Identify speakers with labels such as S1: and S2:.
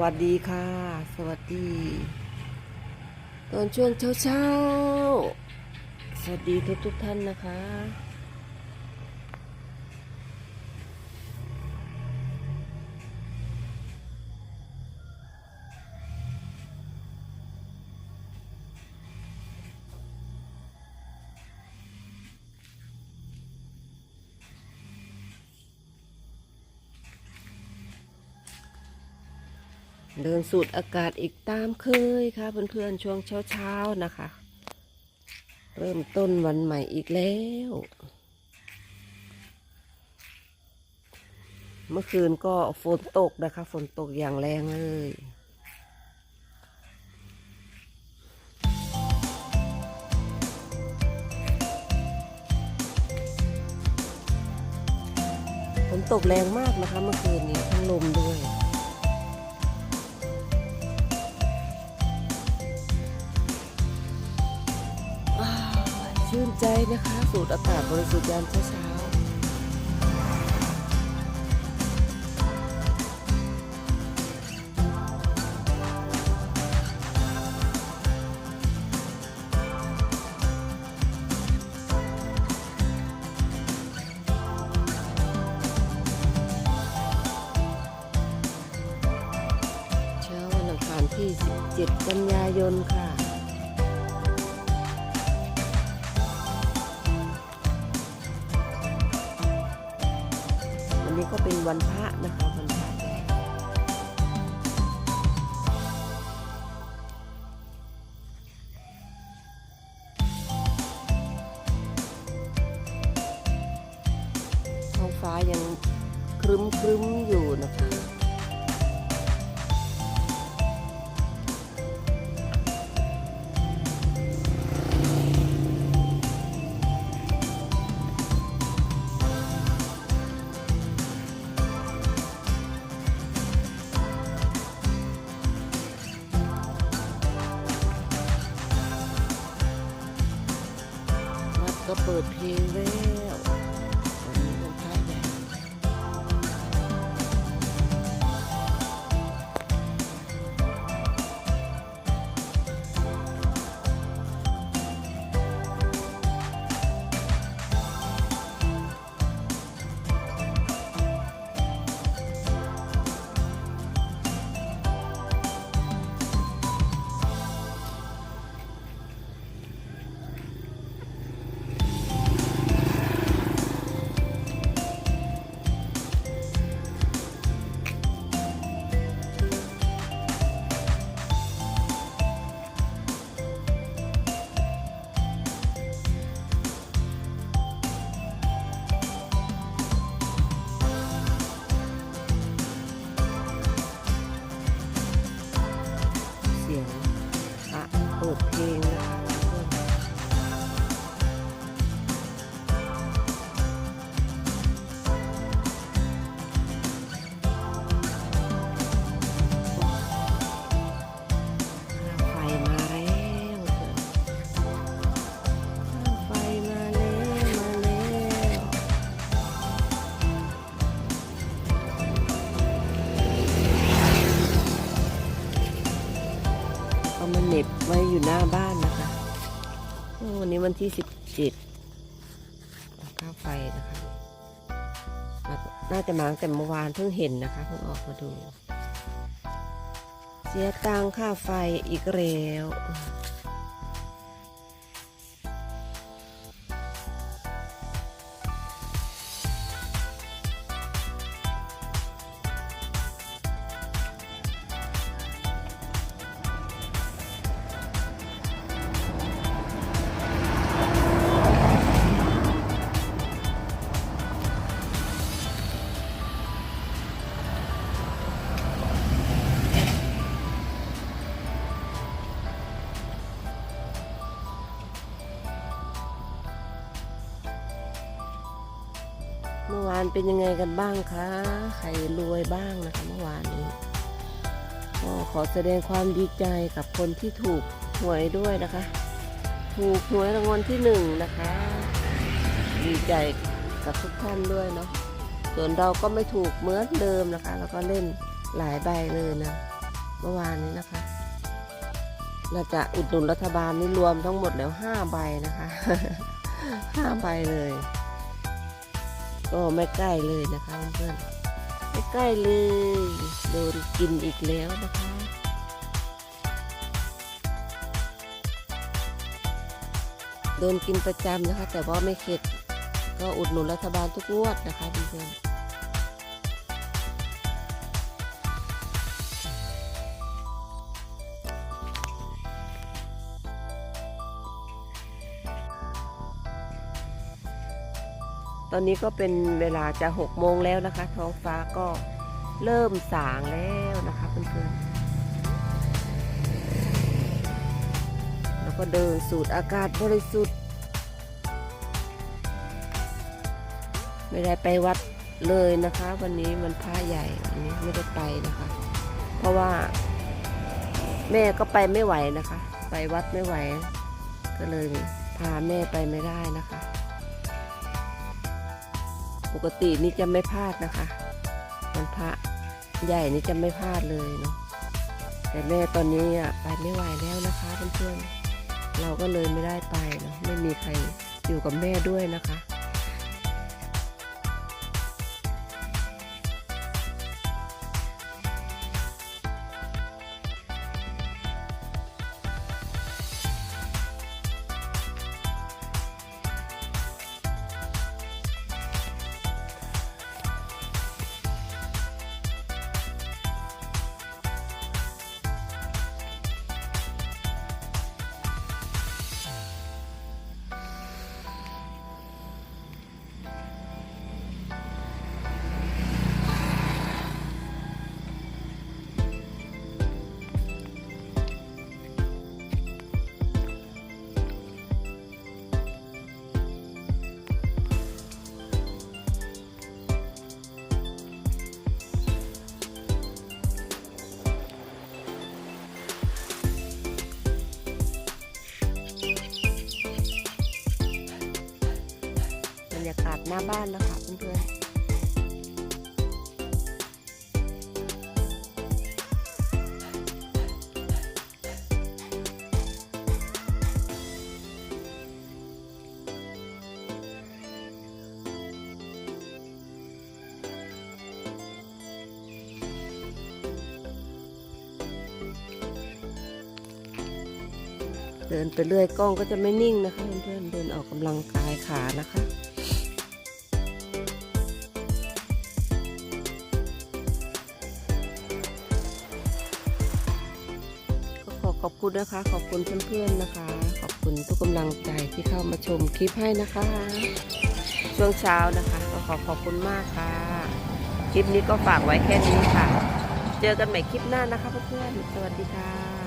S1: วัสดีค่ะ สวัสดี ตอนช่วงเช้าเช้าๆสวัสดีทุกทุกท่านนะคะ เดินสูดอากาศอีกตามเคยค่ะเพื่อนๆช่วงเช้าๆนะคะ เริ่มต้นวันใหม่อีกแล้ว เมื่อคืนก็ฝนตกนะคะ ฝนตกอย่างแรงเลยฝนตกแรงมากนะคะ เมื่อคืนนี้ทั้งลมด้วย นะคะ สูดอากาศบริสุทธิ์ยามเช้าเช้าวันอังคารที่ 17 กันยายนค่ะ วันพระนะคะวันพระท้องฟ้ายังครึ้มครึ้มๆอยู่นะคะ เปิดเพลงแล้ว ร เอามาเหน็บไว้อยู่หน้าบ้านนะคะโอ้วันนี้วันที่สิบเจ็ดค่าไฟนะคะมาน่าจะมาตั้งแต่เมื่อวานเพิ่งเห็นนะคะเพิ่งออกมาดู เสียตังค่าไฟอีกแล้ว เมื่อวานเป็นยังไงกันบ้างคะใครรวยบ้างนะคะเมื่อวานนี้ก็ขอแสดงความดีใจกับคนที่ถูกหวยด้วยนะคะ ถูกหวยรางวัลที่หนึ่งนะคะ ดีใจกับทุกท่านด้วยเนาะส่วนเราก็ไม่ถูกเหมือนเดิมนะคะ แล้วก็เล่นหลายใบเลยนะ เมื่อวานนี้นะคะน่าจะอุดหนุนรัฐบาลนี่รวมทั้งหมดแล้วห้าใบนะคะห้าใบเลย ก็ไม่ใกล้เลยนะคะเพื่อนไม่ใกล้เลยโดนกินอีกแล้วนะคะ โดนกินประจำนะคะ แต่ว่าไม่เข็ดก็อุดหนุนรัฐบาลทุกงวดนะคะเพื่อน ตอนนี้ก็เป็นเวลาจะหกโมงแล้วนะคะ ท้องฟ้าก็เริ่มสางแล้วนะคะเพื่อนๆแล้วก็เดินสูดอากาศบริสุทธิ์ ไม่ได้ไปวัดเลยนะคะ วันนี้มันพระใหญ่วันนี้ไม่ได้ไปนะคะ เพราะว่าแม่ก็ไปไม่ไหวนะคะ ไปวัดไม่ไหว ก็เลยพาแม่ไปไม่ได้นะคะ ปกตินี่จะไม่พลาดนะคะวันพระใหญ่นี่จะไม่พลาดเลยเนาะแต่แม่ตอนนี้อะไปไม่ไหวแล้วนะคะเพื่อนๆเราก็เลยไม่ได้ไปเนาะไม่มีใครอยู่กับแม่ด้วยนะคะ หน้าบ้านนะคะเพื่อนๆเดินไปเรื่อยกล้องก็จะไม่นิ่งนะคะเพื่อนๆเดินออกกำลังกายขานะคะ อบคุณนะคะ ขอบคุณเพื่อนๆนะคะ ขอบคุณทุกกำลังใจที่เข้ามาชมคลิปให้นะคะ ช่วงเช้านะคะ ก็ขอขอบคุณมากค่ะ คลิปนี้ก็ฝากไว้แค่นี้ค่ะ เจอกันใหม่คลิปหน้านะคะเพื่อนๆสวัสดีค่ะ